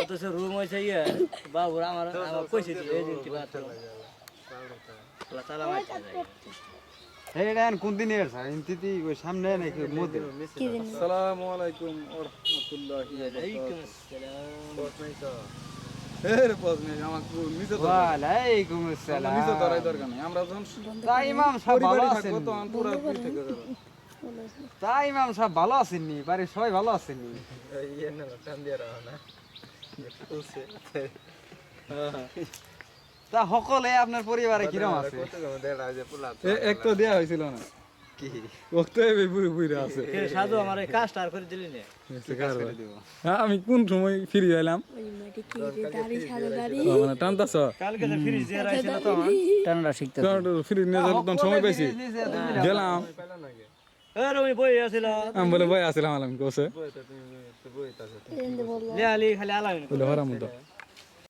অথচ রুম হয়েছে ইয়ে বাবুরা আমার আমার কইছে এই দিনটি বাথরুম এই ডান কোন দিনে এর স্যার ইনতিতি ওই সামনে নাকি জানি আসসালামু আলাইকুম ওয়া রাহমাতুল্লাহি ওয়া আলাইকুম বারাকাতুহু। তো আমরা যখন ইমাম সাহেব ভালো আছেন? তখন পুরো ফ্রি থেকে যাব। তা ইমাম সাহেব ভালো আছেননি? বাড়ির সবাই ভালো আছেননি? তা সকলে আপনার পরিবারে কিরম আছে? এক তো দেয়া হয়েছিল না। না। হ্যাঁ, আমি কোন সময় ফিরে এলাম শিখতে ফিরে নিয়ে যাওয়ার সময় পাইছি। গেলাম। আর আমি বই আছিল আমি বলে ভাই আসলাম আলাম কোসে এন্ড লে আলি খালি আলামিন বলে হরাম